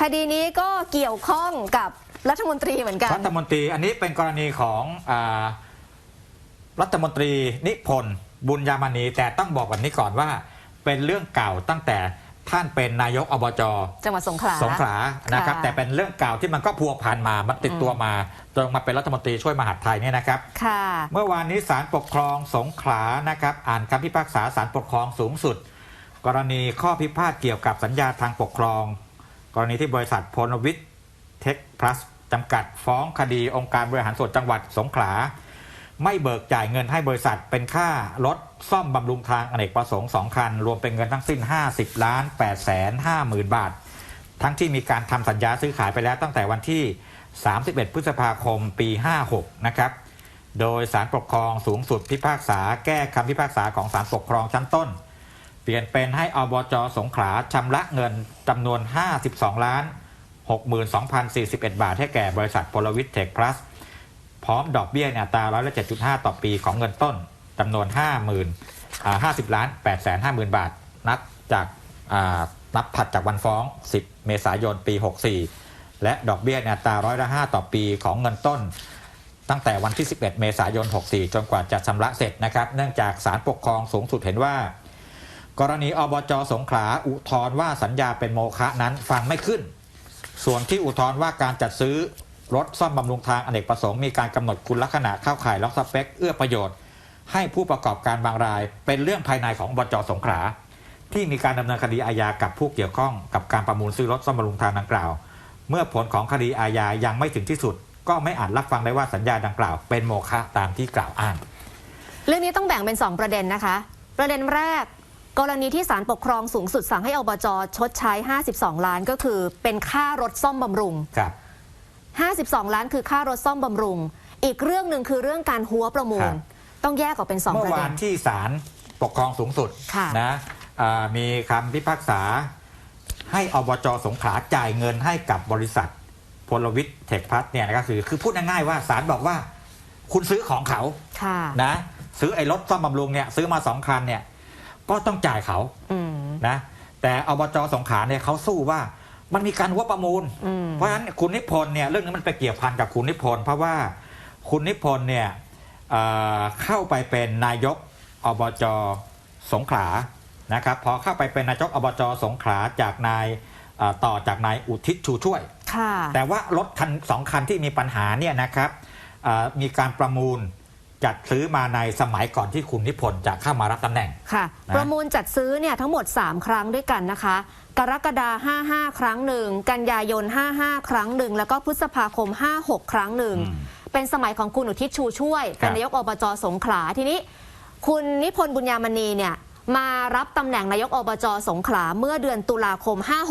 คดีนี้ก็เกี่ยวข้องกับรัฐมนตรีเหมือนกัน รัฐมนตรีอันนี้เป็นกรณีของอารัฐมนตรีนิพนธ์บุญยามณีแต่ต้องบอกแบบนี้ก่อนว่า เป็นเรื่องเก่าตั้งแต่ท่านเป็นนายกอบจจังหวัดสงขลา สงขลานะครับ ค่ะแต่เป็นเรื่องเก่าที่มันก็พัวพันมามันติดตัวมาจนมาเป็นรัฐมนตรีช่วยมหาดไทยเนี่ยนะครับ ค่ะ เมื่อวานนี้ศาลปกครองสงขลานะครับ อ่านคำพิพากษาศาลปกครองสูงสุด กรณีข้อพิพาทเกี่ยวกับสัญญาทางปกครอง กรณีที่บริษัทพลวิทย์เทคพลัสจำกัดฟ้องคดีองค์การบริหารส่วนจังหวัดสงขลา ไม่เบิกจ่ายเงินให้บริษัทเป็นค่ารถซ่อมบำรุงทางอเนกประสงค์ 2 คัน รวมเป็นเงินทั้งสิ้น 50ล้าน8แสน5หมื่นบาท ทั้งที่มีการทำสัญญาซื้อขายไปแล้วตั้งแต่วันที่ 31 พฤษภาคมปี 56 นะครับ โดยสารปกครองสูงสุดพิพากษาแก้คำพิพากษาของศาลปกครองชั้นต้น เปลี่ยนเป็นให้อบจสงขลาชำระเงินจำนวน 52 ล้าน 62,041 บาท ให้แก่บริษัทพลวิทย์เทคพลัสพร้อมดอกเบี้ยในอัตราร้อยละ7.5 ต่อปีของเงินต้นจำนวน 50,000อ่า50 ล้าน 8 5 0 0 0 0 บาท นับจากนับผัดจากวันฟ้อง 10 เมษายน ปี 64 และดอกเบี้ยในอัตราร้อยละ5ต่อปีของเงินต้น ตั้งแต่วันที่ 11 เมษายน 64 จนกว่าจะชำระเสร็จนะครับ เนื่องจากศาลปกครองสูงสุดเห็นว่า กรณีอบจสงขลาอุทธรณ์ว่าสัญญาเป็นโมฆะนั้นฟังไม่ขึ้น ส่วนที่อุทธรณ์ว่าการจัดซื้อรถซ่อมบำรุงทางอเนกประสงค์มีการกำหนดคุณลักษณะเข้าข่ายล็อกสเปค เอื้อประโยชน์ ให้ผู้ประกอบการบางราย เป็นเรื่องภายในของอบจสงขลาที่มีการดำเนินคดีอาญากับผู้เกี่ยวข้องกับการประมูลซื้อรถซ่อมบำรุงทางดังกล่าว เมื่อผลของคดีอาญายังไม่ถึงที่สุด ก็ไม่อาจรับฟังได้ว่าสัญญาดังกล่าว เป็นโมฆะตามที่กล่าวอ้าง เรื่องนี้ต้องแบ่งเป็น 2 ประเด็นนะคะ ประเด็นแรก กรณีที่ศาลปกครองสูงสุดสั่งให้อบจชดใช้ 52 ล้านก็คือเป็นค่ารถซ่อมบำรุง ครับ 52 ล้านคือค่ารถซ่อมบำรุง อีกเรื่องหนึ่งคือเรื่องการหัวประมูล ครับ ต้องแยกออกเป็น2เมื่ปอระวาเด็นน ที่ศาลปกครองสูงสุดค่ะนะอ่ามีคำพิพากษา ให้อบจสงขลาจ่ายเงินให้กับบริษัท พลวิทย์เทคพัฒน์เนี่ยก็คือคือพูดง่ายๆว่าศาลบอกว่า คุณซื้อของเขาค่ะ นะ ซื้อไอ้รถซ่อมบำรุงเนี่ยซื้อมาสองคันเนี่ย ก็ต้องจ่ายเขาอืมนะ แต่อบจสงขลาเนี่ยเขาสู้ว่ามันมีการหัวประมูล อืมเพราะฉะนั้นคุณนิพนธ์เนี่ยเรื่องนี้มันไปเกี่ยวพันกับคุณนิพนธ์เพราะว่าคุณนิพนธ์เนี่ยเอ่อเข้าไปเป็นนายกอบจสงขลานะครับพอเข้าไปเป็นนายกอบจสงขลาจากนายเอ่อต่อจากนายอุทิศชูช่วย ค่ะ แต่ว่ารถคันสองคันที่มีปัญหาเนี่ยนะครับเอ่อมีการประมูล จัดซื้อมาในสมัยก่อนที่คุณนิพนธ์จะเข้ามารับตำแหน่ง ค่ะ นะ ประมูลจัดซื้อเนี่ยทั้งหมด 3 ครั้งด้วยกันนะคะ กรกฎาคม55 ครั้งหนึ่ง กันยายน 55 ครั้งหนึ่ง แล้วก็พฤษภาคม 56 ครั้งหนึ่งอืมเป็นสมัยของคุณอุทิศชูช่วยครัเป็นบนายกอบจสงขลาทีนี้ คุณนิพนธ์บุญญามณีเนี่ย มารับตำแหน่งนายกอบจสงขลาเมื่อเดือนตุลาคม ครับ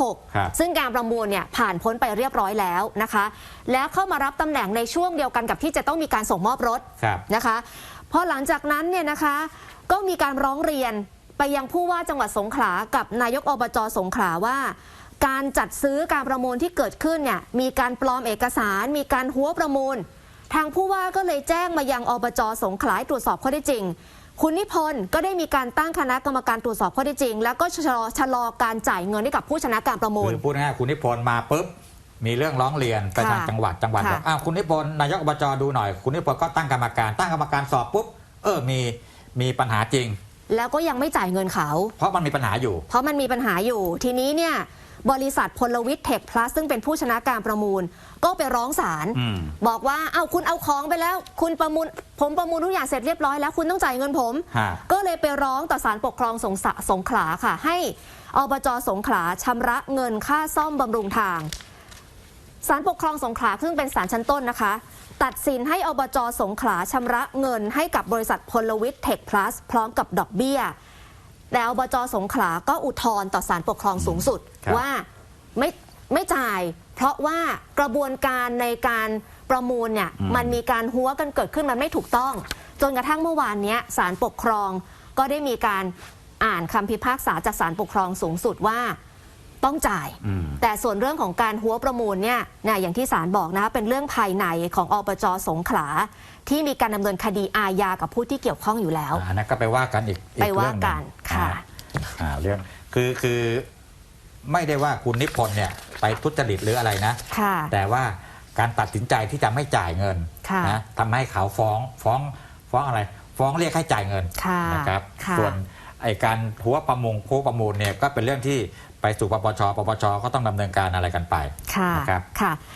56 ซึ่งการประมูลเนี่ยผ่านพ้นไปเรียบร้อยแล้วนะคะ แล้วเข้ามารับตำแหน่งในช่วงเดียวกันกับที่จะต้องมีการส่งมอบรถครับ นะคะพอหลังจากนั้นเนี่ยนะคะก็มีการร้องเรียนไปยังผู้ว่าจังหวัดสงขลากับนายกอบจสงขลาว่า การจัดซื้อการประมูลที่เกิดขึ้นเนี่ยมีการปลอมเอกสาร มีการหัวประมูล ทางผู้ว่าก็เลยแจ้งมายังอบจสงขลาให้ตรวจสอบข้อได้จริง คุณนิพนธ์ก็ได้มีการตั้งคณะกรรมการตรวจสอบข้อได้จริง แล้วก็ชะลอชะลอการจ่ายเงินให้กับผู้ชนะการประมูล คือพูดง่ายๆคุณนิพนธ์มาปุ๊บมีเรื่องร้องเรียนไปทางค่ะจังหวัดจังหวัดค่ะ บอกอ้าวคุณนิพนธ์นายกอบจดูหน่อย คุณนิพนธ์ก็ตั้งกรรมการ ตั้งกรรมการสอบปุ๊บเออมีมีปัญหาจริง แล้วก็ยังไม่จ่ายเงินเขา เพราะมันมีปัญหาอยู่ เพราะมันมีปัญหาอยู่ ทีนี้เนี่ย บริษัทพลวิทย์เทคพลัสซึ่งเป็นผู้ชนะการประมูล ก็ไปร้องศาลอืม บอกว่าเอาคุณเอาของไปแล้ว คุณประมูลผมประมูลทุกอย่างเสร็จเรียบร้อยแล้วคุณต้องจ่ายเงินผม ฮะ ก็เลยไปร้องต่อศาลปกครองสงสะสงขลาค่ะ ให้อบจสงขลาชำระเงินค่าซ่อมบำรุงทางศาลปกครองสงขลาซึ่งเป็นศาลชั้นต้นนะคะ ตัดสินให้อบจสงขลาชำระเงินให้กับบริษัทพลวิทย์เทคพลัสพร้อมกับดอกเบี้ย แต่อบจสงขลาก็อุทธรณ์ต่อศาลปกครองสูงสุดครับ ว่าไม่ไม่จ่าย เพราะว่ากระบวนการในการประมูลเนี่ยมันมีการหัวกันเกิดขึ้นมันไม่ถูกต้อง จนกระทั่งเมื่อวานเนี้ยศาลปกครองก็ได้มีการอ่านคำพิพากษาจากศาลปกครองสูงสุดว่า ต้องจ่ายอืมแต่ส่วนเรื่องของการหัวประมูลเนี่ยเนี่ยอย่างที่ศาลบอกนะคะเป็นเรื่องภายในของอบจสงขลา ที่มีการดำเนินคดีอาญากับผู้ที่เกี่ยวข้องอยู่แล้วอันนั้นก็ไปว่ากันอีกอีไปเรื่องหว่านึ่งกันค่ะอ่าอ่าเรื่องคือคือไม่ได้ว่าคุณนิพนธ์เนี่ยไปทุจริตหรืออะไรนะค่ะแต่ว่าการตัดสินใจที่จะไม่จ่ายเงินค่ะนะทำให้เขาฟ้องฟ้องฟ้องอะไร ฟ้องเรียกให้จ่ายเงินค่ะนะครับค่ะส่วน ไอการหัวประมงคู่ประมูลเนี่ยก็เป็นเรื่องที่ไปสู่ปปชปปชก็ต้องดำเนินการอะไรกันไปค่ะนะครับค่ะ